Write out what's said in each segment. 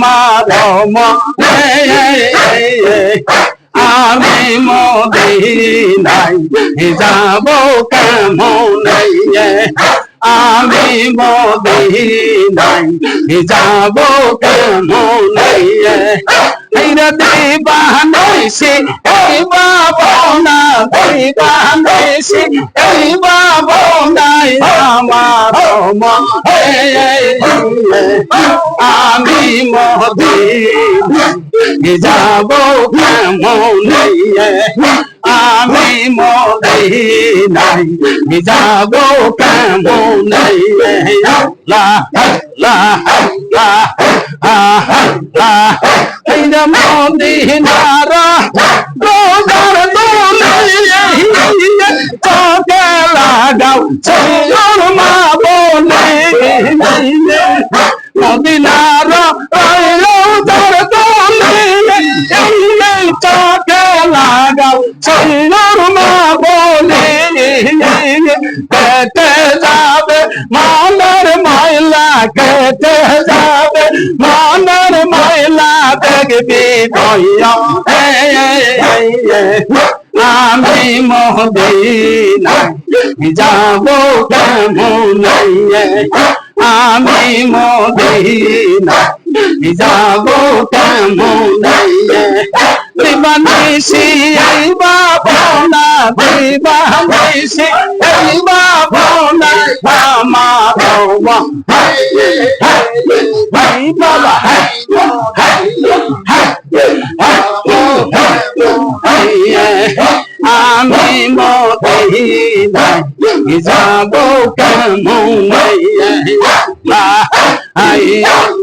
আমার আমি মদিনাই যাব কেমন? আমি মদিনাই যাব কেমন? বাহানেছি এই বাবা না এই বাহানেছি এই নাই আমার আমি মদিনাই যাব কেমন? আমি মদিনাই যাব কেমন? লা লা লা লা যে মদিনার ছোটর মা বলে কেটে যাবে, মানের মাইলা কেটে যাবে, মানের মাইলা দেখবি ভয়া। আমি মদিনা যাব কেমন? আমি মদিনা যাব দিবানিসি এই বাবনা দিবানিসি এই বাবনা আমার ভাই বাবা আমি মদিনা যাব কেমন লা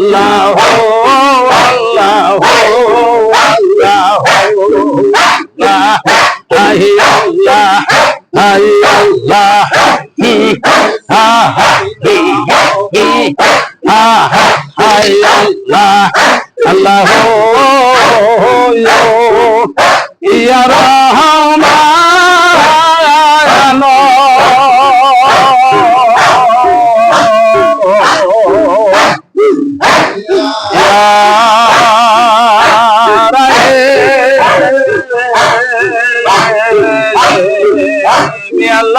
আল্লাহ আল্লাহ আল্লাহ হাই আল্লাহ হাই আল্লাহ হা হা হা হাই আল্লাহ আল্লাহ ইয়া আল্লাহ।